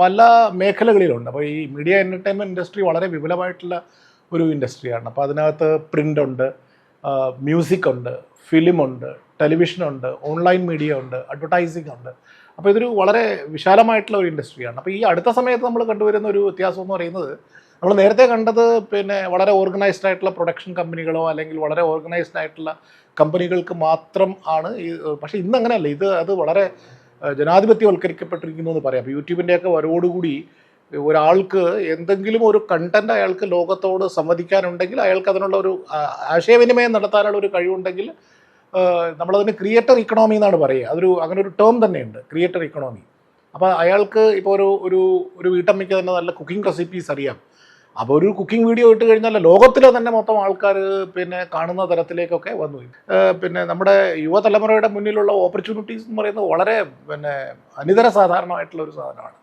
പല മേഖലകളിലുണ്ട്. അപ്പോൾ ഈ മീഡിയ എന്റർടൈൻമെന്റ് ഇൻഡസ്ട്രി വളരെ വിപുലമായിട്ടുള്ള ഒരു ഇൻഡസ്ട്രിയാണ് അപ്പോൾ അതിനകത്ത് പ്രിന്റ് ഉണ്ട് മ്യൂസിക് ഉണ്ട് ഫിലിമുണ്ട് ടെലിവിഷനുണ്ട് ഓൺലൈൻ മീഡിയ ഉണ്ട് അഡ്വർടൈസിംഗ് ഉണ്ട്. അപ്പോൾ ഇതൊരു വളരെ വിശാലമായിട്ടുള്ള ഒരു ഇൻഡസ്ട്രിയാണ് അപ്പോൾ ഈ അടുത്ത സമയത്ത് നമ്മൾ കണ്ടുവരുന്ന ഒരു വ്യത്യാസം എന്ന് പറയുന്നത് നമ്മൾ നേരത്തെ കണ്ടത് പിന്നെ വളരെ ഓർഗനൈസ്ഡ് ആയിട്ടുള്ള പ്രൊഡക്ഷൻ കമ്പനികളോ അല്ലെങ്കിൽ വളരെ ഓർഗനൈസ്ഡ് ആയിട്ടുള്ള കമ്പനികൾക്ക് മാത്രം ആണ് ഈ പക്ഷേ ഇന്ന് അങ്ങനെയല്ല. ഇത് അത് വളരെ ജനാധിപത്യവൽക്കരിക്കപ്പെട്ടിരിക്കുന്നു എന്ന് പറയാം. യൂട്യൂബിന്റെയൊക്കെ വരവോടുകൂടി ഒരാൾക്ക് എന്തെങ്കിലും ഒരു കണ്ടന്റ് അയാൾക്ക് ലോകത്തോട് സംവദിക്കാനുണ്ടെങ്കിൽ അയാൾക്ക് അതിനുള്ള ഒരു ആശയവിനിമയം നടത്താനുള്ള ഒരു കഴിവുണ്ടെങ്കിൽ നമ്മളതിന് ക്രിയേറ്റർ ഇക്കണോമി എന്നാണ് പറയുക. അതൊരു അങ്ങനെ ഒരു ടേം തന്നെയുണ്ട് ക്രിയേറ്റർ ഇക്കണോമി അപ്പോൾ അയാൾക്ക് ഇപ്പോൾ ഒരു ഒരു ഒരു വീട്ടമ്മയ്ക്ക് തന്നെ നല്ല കുക്കിംഗ് റെസിപ്പീസ് അറിയാം. അപ്പോൾ ഒരു കുക്കിംഗ് വീഡിയോ ഇട്ട് കഴിഞ്ഞാൽ ലോകത്തിലെ തന്നെ മൊത്തം ആൾക്കാർ പിന്നെ കാണുന്ന തരത്തിലേക്കൊക്കെ വന്നു. പിന്നെ നമ്മുടെ യുവതലമുറയുടെ മുന്നിലുള്ള ഓപ്പർച്യൂണിറ്റീസ് എന്ന് പറയുന്നത് വളരെ പിന്നെ അനിതര സാധാരണമായിട്ടുള്ള ഒരു സാധനമാണ്.